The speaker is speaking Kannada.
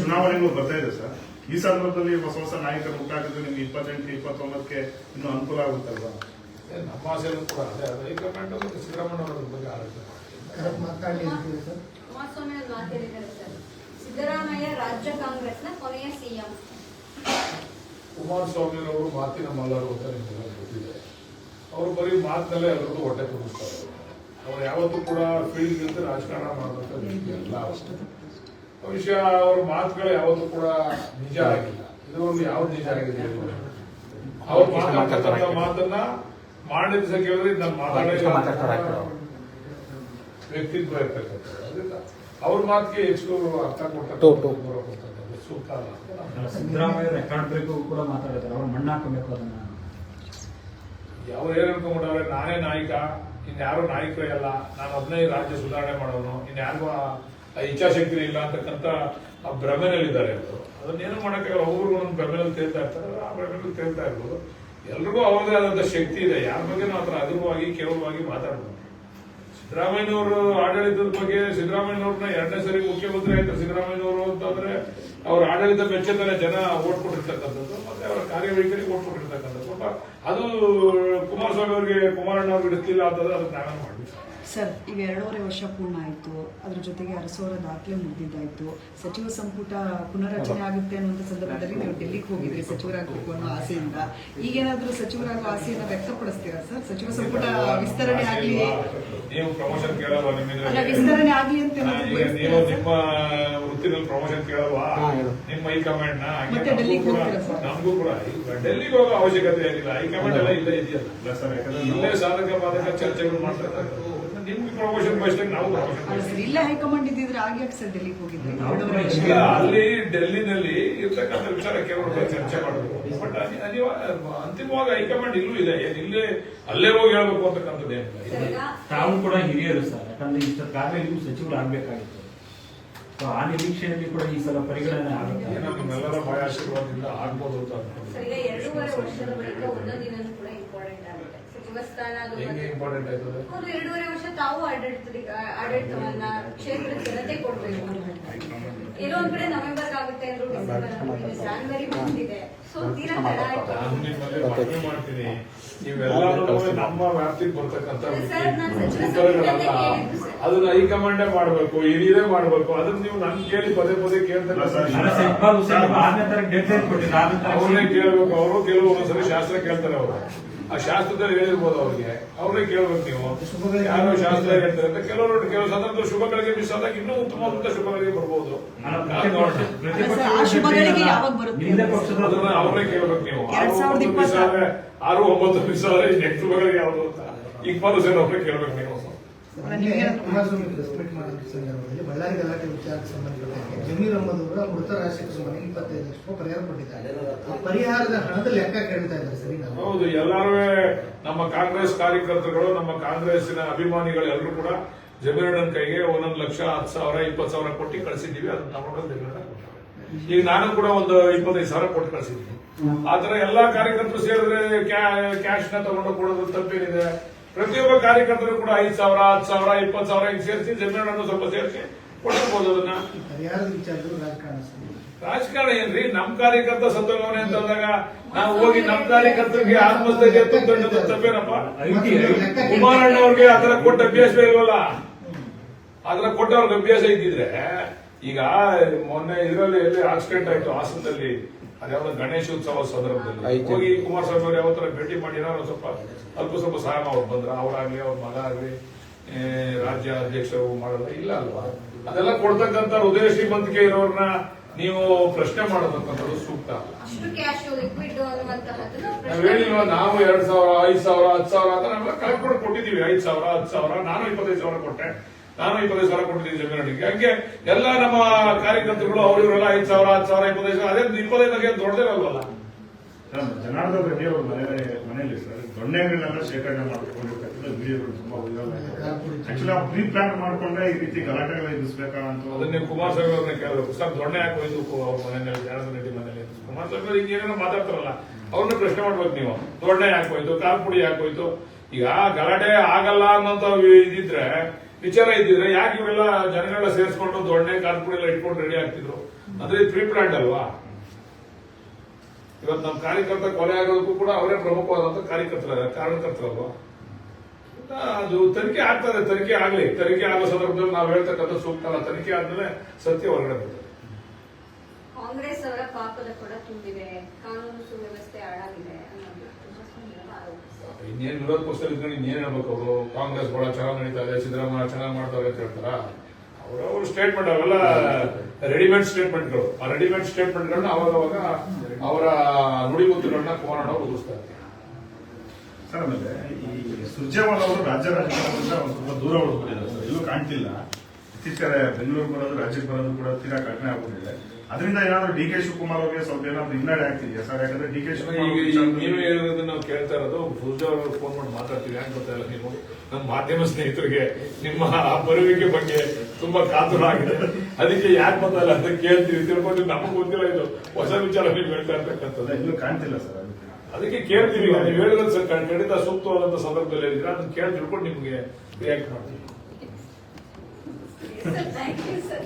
ಚುನಾವಣೆಗೂ ಬರ್ತಾ ಇದೆ ಸರ್. ಈ ಸಂದರ್ಭದಲ್ಲಿ ಹೊಸ ಹೊಸ ನಾಯಕರು ಹುಟ್ಟಾಕಿದ್ರೆ ನಿಮ್ಗೆ ಇಪ್ಪತ್ತೆಂಟು ಇಪ್ಪತ್ತೊಂಬತ್ತಕ್ಕೆ ಇನ್ನೂ ಅನುಕೂಲ ಆಗುತ್ತಲ್ವಾ? ಅಲ್ವಾ ನಮ್ಮ ಆಸೆಯಲ್ಲೂ ಕೂಡ ಅದೇ. ಅದು ಹೈಕಮಾಂಡ್ ಸಿದ್ದರಾಮಯ್ಯ ಅವರ ಬಗ್ಗೆ ಆಗುತ್ತೆ ಸಿದ್ದರಾಮಯ್ಯ ರಾಜ್ಯ ಕಾಂಗ್ರೆಸ್ನ ಕೊನೆಯ ಸಿಎಂ. ಕುಮಾರಸ್ವಾಮಿ ಅವರು ಮಾತಿನ ಮಲ್ಲರು ಅಂತ ನಿಮಗೆ ಗೊತ್ತಿದೆ. ಅವರು ಬರೀ ಮಾತಿನಲ್ಲೇ ಎಲ್ಲರಿಗೂ ಹೊಟ್ಟೆ ಕೊಡಿಸ್ತಾರೆ ಅವ್ರು ಯಾವತ್ತೂ ಕೂಡ ಫೀಲ್ಡ್ ರಾಜಕಾರಣ ಮಾಡುವಂತ ಎಲ್ಲ ಅಲ್ಲ ಅವರು. ಬಹುಶಃ ಅವ್ರ ಮಾತುಗಳು ಯಾವತ್ತೂ ಕೂಡ ನಿಜ ಆಗಿಲ್ಲ. ಇದುವರೆಗೂ ಯಾವ್ದು ನಿಜ ಆಗಿದೆ ಅವ್ರ ಮಾತಾಡ್ತಕ್ಕಂಥ ಮಾತನ್ನ ಮಾಡಿದ ದಿವಸ ಕೇಳಿದ್ರೆ ನಾನು ವ್ಯಕ್ತಿತ್ವ ಇರ್ತಕ್ಕಂಥ ಅವ್ರ ಮಾತಿಗೆ ಹೆಚ್ಚು ಅರ್ಥ ಕೊಡ್ತಕ್ಕಂಥದ್ದು. ಸೂಕ್ತ ಅಲ್ಲ. ಸಿದ್ದರಾಮಯ್ಯ ರೆಕಾರ್ಡ್ ಕೂಡ ಮಾತಾಡಿದ್ದಾರೆ. ಅವ್ರು ಮಣ್ಣಾಕಬೇಕು ಅದನ್ನ. ಅವ್ರು ಏನ್ ಅನ್ಕೊಂಡ್ಬಿಟ್ಟವ್ರೆ ನಾನೇ ನಾಯಕ ಇನ್ಯಾರು ನಾಯಕರೇ ಅಲ್ಲ ನಾನು ಹದಿನೈದು ರಾಜ್ಯ ಸುಧಾರಣೆ ಮಾಡೋನು ಇನ್ಯಾರಿಗೂ ಆ- ಇಚ್ಛಾಶಕ್ತಿ ಇಲ್ಲ ಅಂತಕ್ಕಂಥ ಆ ಭ್ರಮೆನಲ್ಲಿದ್ದಾರೆ ಅವರು. ಅದನ್ನೇನು ಮಾಡೋಕ್ಕೆ ಒಬ್ಬರು ಒಂದು ಭ್ರಮೆನಲ್ಲಿ ತೇಳ್ತಾ ಇರ್ತಾರೆ, ಆ ಭ್ರಮೆನಲ್ಲಿ ತೇಳ್ತಾ ಇರ್ಬೋದು. ಎಲ್ರಿಗೂ ಅವ್ರದೇ ಆದಂಥ ಶಕ್ತಿ ಇದೆ. ಯಾರ ಬಗ್ಗೆ ಮಾತ್ರ ಅಧಿಕವಾಗಿ ಕೇವಲವಾಗಿ ಮಾತಾಡ್ಬೋದು. ಸಿದ್ದರಾಮಯ್ಯನವರು ಆಡಳಿತದ ಬಗ್ಗೆ, ಸಿದ್ದರಾಮಯ್ಯನವ್ರನ್ನ ಎರಡನೇ ಸರಿ ಮುಖ್ಯಮಂತ್ರಿ ಆಯ್ತು. ಸಿದ್ದರಾಮಯ್ಯನವರು ಅಂತಂದ್ರೆ ಅವ್ರ ಆಡಳಿತ ಮೆಚ್ಚುತ್ತಾರೆ ಜನ ಓಟ್ ಕೊಟ್ಟಿರ್ತಕ್ಕಂಥದ್ದು, ಮತ್ತೆ ಅವರ ಕಾರ್ಯವೈಖರಿ ಓಟ್ ಕೊಟ್ಟಿರ್ತಕ್ಕಂಥದ್ದು. ಅದು ಕುಮಾರಸ್ವಾಮಿ ಅವರಿಗೆ ಕುಮಾರಣ್ಣ ಅವ್ರಿಗೆ ಇಡ್ತಿಲ್ಲ ಅಂತಂದ್ರೆ ಅದನ್ನ ಮಾಡ್ಬೇಕು ಸರ್ ಈಗ ಎರಡೂವರೆ ವರ್ಷ ಪೂರ್ಣ ಆಯಿತು. ಅದರ ಜೊತೆಗೆ ಅರಸೋರ ದಾಖಲೆ ಮುಗಿದಿದ್ದಾಯಿತು. ಸಚಿವ ಸಂಪುಟ ಪುನರಚನೆ ಆಗುತ್ತೆ ಅನ್ನುವಂಥ ಸಂದರ್ಭದಲ್ಲಿ ನೀವು ಡೆಲ್ಲಿಗೆ ಹೋಗಿದ್ರಿ ಸಚಿವರಾಗಬೇಕು ಅನ್ನೋ ಆಸೆಯಿಂದ. ಈಗೇನಾದರೂ ಸಚಿವರಾಗೋ ಆಸೆಯನ್ನು ವ್ಯಕ್ತಪಡಿಸ್ತೀರಾ ಸರ್? ಸಚಿವ ಸಂಪುಟ ವಿಸ್ತರಣೆ ಆಗಲಿ? ನೀವು ಪ್ರಮೋಷನ್ ಕೇಳಲ್ವಾ ಅಲ್ಲ ನಿಮ್ಮಿಂದ ವಿಸ್ತರಣೆ ಆಗಲಿ ಅಂತ ಪ್ರಮೋಷನ್ ಕೇಳಲ್ವಾ? ನಿಮ್ಮ ಹೈಕಮಾಂಡ್ನ? ಹಾಗೆ ಮತ್ತೆ ನಮಗೂ ಡೆಲ್ಲಿಗೆ ಕೂಡ ಹೋಗ್ತೀರಾ ಸರ್? ನಮಗೂ ಕೂಡ ಈಗ ಡೆಲ್ಲಿಗೆ ಹೋಗೋ ಅವಶ್ಯಕತೆ ಏನಿಲ್ಲ. ಹೈಕಮಾಂಡ್ ಎಲ್ಲ ಇಲ್ಲೇ ಇದೆಯಲ್ಲ. ಸರ್ ಯಾಕಂದ್ರೆ ಇಲ್ಲೇ ಸಾಧಕ ಬಾಧಕ ಚರ್ಚೆಗಳು ಮಾಡ್ತಾ ಇದ್ದಾರೆ. ನಿಮ್ಗೆ ಪ್ರಮೋಷನ್ ಬಯಸ್ದಂಗೆ ನಾವು ಪ್ರಮೋಷನ್ ಅಲ್ಲ ಇಲ್ಲೇ ಹೈಕಮಾಂಡ್ ಇದ್ದಿದ್ರೆ ಆಗ ಯಾಕೆ ಸರ್ ಡೆಲ್ಲಿಗೆ ಹೋಗಿದ್ರಿ ಎರಡೂವರೆ ವರ್ಷ ಇಲ್ಲ ಅಲ್ಲಿ ಡೆಲ್ಲಿನಲ್ಲಿ ಇರ್ತಕ್ಕಂಥ ವಿಚಾರ ಕೇವಲ ಚರ್ಚೆ ಮಾಡಬೇಕು. ಬಟ್ ಅನಿವಾರ್ಯ ಅಂತಿಮವಾಗಿ ಹೈಕಮಾಂಡ್ ಇಲ್ಲೂ ಇದೆ. ಏನ್ ಇಲ್ಲೇ ಅಲ್ಲೇ ಹೋಗಿ ಹೇಳ್ಬೇಕು ಅಂತಕ್ಕಂಥದ್ದು ಏನಿಲ್ಲ. ತಾವು ಕೂಡ ಹಿರಿಯರು ಸರ್. ಯಾಕಂದ್ರೆ ಇಷ್ಟಕ್ಕಾಗಲೇ ನೀವು ಸಚಿವರು ಆಗ್ಬೇಕಾಗಿತ್ತು. ಸೊ ಆ ನಿರೀಕ್ಷೆಯಲ್ಲಿ ಕೂಡ ಈ ಸಲ ಪರಿಗಣನೆ ಆಗುತ್ತೆ. ನಮ್ಮೆಲ್ಲರ ನಿಮ್ಮೆಲ್ಲರ ಭಯ ಆಶೀರ್ವಾದದಿಂದ ಆಗ್ಬೋದು ಅಂತ ಅನ್ಕೊಂಡು ಸರ್ ಈಗ ಎರಡೂವರೆ ವರ್ಷದ ಬಳಿಕ ಒಂದೊಂದು ದಿನನೂ ಕೂಡ ಇಂಪಾರ್ಟೆಂಟ್ ಆಗುತ್ತೆ ಸಚಿವ ಸ್ಥಾನ ಅದು ಹೆಂಗೆ ಮತ್ತೆ- ಇಂಪಾರ್ಟೆಂಟ್ ಆಯ್ತದೆ? ಹೌದು ಎರಡೂವರೆ ವರ್ಷ ತಾವು ಆಡಳಿತ ಆಡಳಿತವನ್ನ ಕ್ಷೇತ್ರದ ಜನತೆ ಕೊಡ್ಬೇಕು. ಎಲ್ಲೋ ಒಂದ್ ಕಡೆ ನವೆಂಬರ್ ಆಗುತ್ತೆ ಅಂದ್ರು ಡಿಸೆಂಬರ್ ಜಾನ್ವರಿ ಬಂದಿದೆ. ಸೊ ತೀರಾ ತಡ ಆಯ್ತು. ನಾನು ಮಾಡ್ತೀನಿ. ನೀವೆಲ್ಲರೂ ನಮ್ಮ ವ್ಯಾಪ್ತಿಗೆ ಬರ್ತಕ್ಕಂಥ. ಅದನ್ನ ಹೈಕಮಾಂಡೇ ಮಾಡ್ಬೇಕು ಹಿರಿಯರೇ ಮಾಡ್ಬೇಕು. ಅದನ್ನ ನೀವು ನನ್ ಕೇಳಿ ಪದೇ ಪದೇ ಕೇಳ್ತಾರೆ ಅವ್ರನ್ನೇ ಕೇಳ್ಬೇಕು. ಅವರು ಕೆಲವು ಒಂದೊಂದ್ಸರಿ ಶಾಸ್ತ್ರ ಕೇಳ್ತಾರೆ ಅವರು. ಆ ಶಾಸ್ತ್ರದಲ್ಲಿ ಹೇಳಿರ್ಬೋದು ಅವ್ರಿಗೆ. ಅವ್ರನ್ನೇ ಕೇಳ್ಬೇಕು ನೀವು. ಯಾರೋ ಶಾಸ್ತ್ರ ಹೇಳ್ತಾರೆ ಅಂತ ಕೆಲವರು ಕೆಲವು ಸಂದರ್ಭದಲ್ಲಿ ಶುಭಗಳಿಗೆ ಮಿಸ್ ಆದಾಗ ಇನ್ನೂ ಉತ್ತಮವಾದಂತ ಶುಭಗಳಿಗೆ ಬರ್ಬೋದು. ಸರ್, ಅವ್ರನ್ನೇ ಕೇಳ್ಬೇಕು ನೀವು. ಆರು ಒಂಬತ್ತು ಮಿಸ್. ಆದ್ರೆ ನೆಕ್ಸ್ಟ್ ಶುಭಗಳಿಗೆ ಯಾವುದು ಅಂತ. ಇಕ್ಬಾಲ್ ಹುಸೇನ್ ಅವ್ರನ್ನೇ ಕೇಳ್ಬೇಕು ನೀವು. ರೆಸ್ಪೆಕ್ಟ್ ಮಾಡಿದ ಸಂದರ್ಭದಲ್ಲಿ ಬಳ್ಳಾರಿ ಗಲಾಟೆ ವಿಚಾರಕ್ಕೆ ಸಂಬಂಧಪಟ್ಟಂತೆ ಜಮೀರ್ ಅಹಮದ್ ಅವರು ಮೃತ ರಾಶಿಗೆ ಸುಮಾರು ಇಪ್ಪತ್ತೈದು ಲಕ್ಷ ರೂಪಾಯಿ ಪರಿಹಾರ ಕೊಟ್ಟಿದ್ದಾರೆ. ಪರಿಹಾರದ ಹಣದ ಲೆಕ್ಕ ಕೇಳ್ತಾ ಇದ್ದಾರೆ ಸರಿ ಹೌದು ಎಲ್ಲರೂ ನಮ್ಮ ಕಾಂಗ್ರೆಸ್ ಕಾರ್ಯಕರ್ತರುಗಳು ನಮ್ಮ ಕಾಂಗ್ರೆಸ್ಸಿನ ಅಭಿಮಾನಿಗಳು ಎಲ್ಲರೂ ಕೂಡ ಜಮೀರಣ್ಣನ ಕೈಗೆ ಒಂದೊಂದು ಲಕ್ಷ ಹತ್ತು ಸಾವಿರ ಇಪ್ಪತ್ತು ಸಾವಿರ ಕೊಟ್ಟು ಕಳಿಸಿದ್ದೀವಿ. ಅದನ್ನ ತಗೊಂಡು ಈಗ ನಾನು ಕೂಡ ಒಂದು ಇಪ್ಪತ್ತೈದು ಸಾವಿರ ಕೊಟ್ಟು ಕಳಿಸಿದ್ದೀನಿ. ಆತರ ಎಲ್ಲಾ ಕಾರ್ಯಕರ್ತರು ಸೇರಿದ್ರೆ ಕ್ಯಾಶ್ನ ತಗೊಂಡು ಕೊಡೋದು ತಪ್ಪೇನಿದೆ. ಪ್ರತಿಯೊಬ್ಬ ಕಾರ್ಯಕರ್ತರು ಕೂಡ ಐದು ಸಾವಿರ ಹತ್ತು ಸಾವಿರ ಇಪ್ಪತ್ತು ಸಾವಿರ ಹಿಂಗೆ ಸೇರಿಸಿ ಜಮೀನನ್ನು ಸ್ವಲ್ಪ ಸೇರಿಸಿ ಕೊಟ್ಟಿರ್ಬೋದು ಅದನ್ನ. ರಾಜಕಾರಣ ಏನ್ರಿ? ನಮ್ ಕಾರ್ಯಕರ್ತ ಸತ್ತೋಗವನೆ ಅಂತ ಅಂದಾಗ ನಾವು ಹೋಗಿ ನಮ್ ಕಾರ್ಯಕರ್ತರಿಗೆ ಆತ್ಮಸ್ಥೈರ್ಯ ತಂದು ತಪ್ಪೇನಪ್ಪ? ಕುಮಾರಣ್ಣ ಅವ್ರಿಗೆ ಅದರ ಕೊಟ್ಟ ಅಭ್ಯಾಸ ಇಲ್ವಲ್ಲ? ಆತರ ಕೊಟ್ಟವ್ರಿಗೆ ಅಭ್ಯಾಸ ಇದ್ದಿದ್ರೆ ಈಗ ಮೊನ್ನೆ ಇದರಲ್ಲಿ ಎಲ್ಲಿ ಆಕ್ಸಿಡೆಂಟ್ ಆಯ್ತು ಹಾಸನದಲ್ಲಿ. ಅದ್ಯಾವ್ದೋ ಗಣೇಶೋತ್ಸವ ಸಂದರ್ಭದಲ್ಲಿ. ಹೋಗಿ ಕುಮಾರಸ್ವಾಮಿ ಅವರು ಯಾವ ತರ ಭೇಟಿ ಮಾಡಿರೋ ಸ್ವಲ್ಪ ಅಲ್ಪ ಸ್ವಲ್ಪ ಸಹಾಯ ಅವ್ರು ಬಂದ್ರ ಅವರಾಗ್ಲಿ ಅವ್ರ ಮಗ ಆಗ್ಲಿ ರಾಜ್ಯ ಅಧ್ಯಕ್ಷರು ಮಾಡಲ್ಲ ಇಲ್ಲ ಅಲ್ವಾ? ಅದೆಲ್ಲ ಕೊಡ್ತಕ್ಕಂತ ಹೃದಯ ಶ್ರೀಮಂತಿಕೆ ಇರೋರ್ನ ನೀವು ಪ್ರಶ್ನೆ ಮಾಡೋದಂತದ್ದು ಸೂಕ್ತ. ನಾವ್ ಪ್ರಶ್ನೆ ಹೇಳಿಲ್ವಾ ನಾವು ಎರಡ್ ಸಾವಿರ ಐದ್ ಸಾವಿರ ಹತ್ತು ಸಾವಿರ ಅಂತ ನಾವೆಲ್ಲ ಕಳ್ಕೊಂಡು ಕೊಟ್ಟಿದೀವಿ ಐದ್ ಸಾವಿರ ಹತ್ತು ಸಾವಿರ ನಾನು ಇಪ್ಪತ್ತೈದು ಸಾವಿರ ಕೊಟ್ಟೆ. ನಾನು ಇಪ್ಪತ್ತೈದು ಸಾವಿರ ಕೊಟ್ಟಿದ್ದೀನಿ ಜಮೀನಿಗೆ ಹಂಗೆ ಎಲ್ಲ ನಮ್ಮ ಕಾರ್ಯಕರ್ತರುಗಳು ಅವರಿವರೆಲ್ಲ ಐದ್ ಸಾವಿರ ಹತ್ತು ಸಾವಿರ ಇಪ್ಪತ್ತೈದು ಸಾವಿರ ಅದೇ ಇಪ್ಪತ್ತೈದು ದೊಡ್ಡದೇವಲ್ವಲ್ಲ ಅಲ್ವಲ್ಲ ಜನಾರ್ದ ಬಗ್ಗೆ ಅವ್ರ ಮನೆ ಮನೆಯಲ್ಲಿ ಸರ್ ದೊಣ್ಣೆಗಳನ್ನೆಲ್ಲ ಶೇಖರಣೆ ಮಾಡಿಕೊಂಡಿರ್ತಕ್ಕಂಥ ವಿಡಿಯೋಗಳು ತುಂಬಾ ಆಕ್ಚುಲಿ ಆ ಪ್ರೀ ಪ್ಲಾನ್ ಮಾಡ್ಕೊಂಡ್ರೆ ಈ ರೀತಿ ಗಲಾಟೆಗಳು ಎದುರಿಸಬೇಕಂತ ಅಂತ ಅದನ್ನ ಕುಮಾರ್ ಕುಮಾರಸ್ವಾಮಿ ಅವ್ರನ್ನ ಕೇಳಬೇಕು. ಸರ್ ದೊಣ್ಣೆ ಯಾಕೆ ಹೋಯ್ತು ಕು- ಅವ್ರ ಮನೆಯಲ್ಲಿ ಜನಾರ್ದನ ರೆಡ್ಡಿ ಮನೆಯಲ್ಲಿ. ಕುಮಾರಸ್ವಾಮಿ ಸಾಹೇಬ್ ಅವ್ರಿಗೆ ಏನೇನೋ ಮಾತಾಡ್ತಾರಲ್ಲ ಅವ್ರನ್ನ ಪ್ರಶ್ನೆ ಮಾಡ್ಬೇಕು ನೀವು. ದೊಣ್ಣೆ ಯಾಕೆ ಹೋಯ್ತು ಕಾರ್ ಪುಡಿ ಯಾಕೆ ಹೋಯ್ತು ಈಗ ಗಲಾಟೆ ಆಗಲ್ಲ ಅನ್ನೋಂತ ಇದಿದ್ರೆ ವಿಚಾರ ಇದ್ದಿದ್ರೆ, ಯಾಕೆ ಇವೆಲ್ಲ ಜನಗಳನ್ನ ಸೇರಿಸ್ಕೊಂಡು ದೊಡ್ಡ ಕಾರ್ಪುಡಿ ಎಲ್ಲ ಇಟ್ಕೊಂಡು ರೆಡಿ ಆಗ್ತಿದ್ರು? ಅಂದ್ರೆ ಪ್ರೀ ಪ್ಲಾಂಟ್ ಅಲ್ವಾ? ಇವತ್ತು ನಮ್ಮ ಕಾರ್ಯಕರ್ತ ಕೊಲೆ ಆಗೋದಕ್ಕೂ ಕೂಡ ಅವರೇ ಪ್ರಮುಖವಾದಂತ ಕಾರ್ಯಕರ್ತರ ಕಾರಣಕರ್ತರಲ್ವಾ ಅದು ತನಿಖೆ ಆಗ್ತದೆ ತನಿಖೆ ಆಗಲಿ. ತನಿಖೆ ಆಗೋ ಸಂದರ್ಭದಲ್ಲಿ ನಾವು ಹೇಳ್ತಕ್ಕಂಥ ಸೂಕ್ತ ಅಲ್ಲ. ತನಿಖೆ ಆದ್ಮೇಲೆ ಸತ್ಯ ಹೊರಗಡೆ ಬರ್ತದೆ. ಕಾಂಗ್ರೆಸ್ ಅವರ ಪಾಪದ ಕೂಡ ತುಂಬಿದೆ. ಕಾನೂನು ಸುವ್ಯವಸ್ಥೆ ಹಾಳಾಗಿದೆ. ಇನ್ನೇನ್ ವಿರೋಧ ಪಕ್ಷದಲ್ಲಿ ಇದ್ಕೊಂಡು ಇನ್ನೇನ್ ಹೇಳ್ಬೇಕು ಅವರು? ಕಾಂಗ್ರೆಸ್ ಬಹಳ ಚೆನ್ನಾಗಿ ನಡೀತಾ ಇದೆ, ಸಿದ್ದರಾಮಯ್ಯ ಚೆನ್ನಾಗಿ ಮಾಡ್ತಾರೆ ಅಂತ ಹೇಳ್ತಾರ? ಅವರವ್ರ ಸ್ಟೇಟ್ಮೆಂಟ್ ಅವೆಲ್ಲ ರೆಡಿಮೇಡ್ ಸ್ಟೇಟ್ಮೆಂಟ್ಗಳು ಆ ರೆಡಿಮೇಡ್ ಸ್ಟೇಟ್ಮೆಂಟ್ಗಳನ್ನ ಅವಾಗ ಅವಾಗ ಅವರ ನುಡಿಮುತ್ತುಗಳನ್ನ ಕುಮಾರಣ್ಣ ಉದುರಿಸ್ತಾರೆ. ಸರ್, ಆಮೇಲೆ ಈ ಸುರ್ಜೇವಾಲ ಅವರು ರಾಜ್ಯ ರಾಜಕೀಯ ಸ್ವಲ್ಪ ದೂರ ಉಳಿದ್ಬಿಟ್ಟಿದ್ದಾರೆ ಸರ್. ಎಲ್ಲೂ ಕಾಣ್ತಿಲ್ಲ. ಇತ್ತೀಚೆಗೆ ಬೆಂಗಳೂರು ಬರೋದು ರಾಜ್ಯಕ್ಕೆ ಬರೋದು ಕೂಡ ತೀರಾ ಕಡಿಮೆ ಆಗ್ಬಿಟ್ಟಿದೆ. ಅದರಿಂದ ಏನಾದ್ರು ಡಿ ಕೆ ಶಿವಕುಮಾರ್ ಅವರಿಗೆ ಸ್ವಲ್ಪ ಏನಾದ್ರು ಹಿನ್ನಡೆ ಆಗ್ತಿದೆಯಾ ಸರ್? ಯಾಕಂದ್ರೆ ಡಿ ಕೆ ಶಿವಕುಮಾರ್ ನಾವು ಕೇಳ್ತಾ ಇರೋದು ಭುಜ ಅವರು ಫೋನ್ ಮಾಡಿ ಮಾತಾಡ್ತೀವಿ. ಯಾಕೆ ಗೊತ್ತಾಯಿಲ್ಲ ನೀವು? ನಮ್ಮ ಮಾಧ್ಯಮ ಸ್ನೇಹಿತರಿಗೆ ನಿಮ್ಮ ಆ ಬರುವಿಕೆ ಬಗ್ಗೆ ತುಂಬಾ ಕಾತುರ ಆಗಿದೆ. ಅದಕ್ಕೆ ಯಾಕೆ ಗೊತ್ತಾಯಿಲ್ಲ ಅಂತ ಕೇಳ್ತೀವಿ. ತಿಳ್ಕೊಂಡು ನಮಗೆ ಗೊತ್ತಿಲ್ಲ. ಇದು ಹೊಸ ವಿಚಾರ ನೀವು ಹೇಳ್ತಾ ಇರ್ತಕ್ಕಂಥದ್ದು. ಇನ್ನು ಕಾಣ್ತಿಲ್ಲ ಸರ್ ಅದಕ್ಕೆ ಅದಕ್ಕೆ ಕೇಳ್ತೀವಿ ನೀವು ಹೇಳಿದ್ರೆ ಸರ್ ಖಂಡಿತ ಸೂಕ್ತವಾದಂತ ಸಂದರ್ಭದಲ್ಲಿ ಹೇಳಿದ್ರೆ ಅದನ್ನ ಕೇಳಿ ತಿಳ್ಕೊಂಡು ನಿಮಗೆ ರಿಯಾಕ್ಟ್ ಮಾಡ್ತೀವಿ. Thank you sir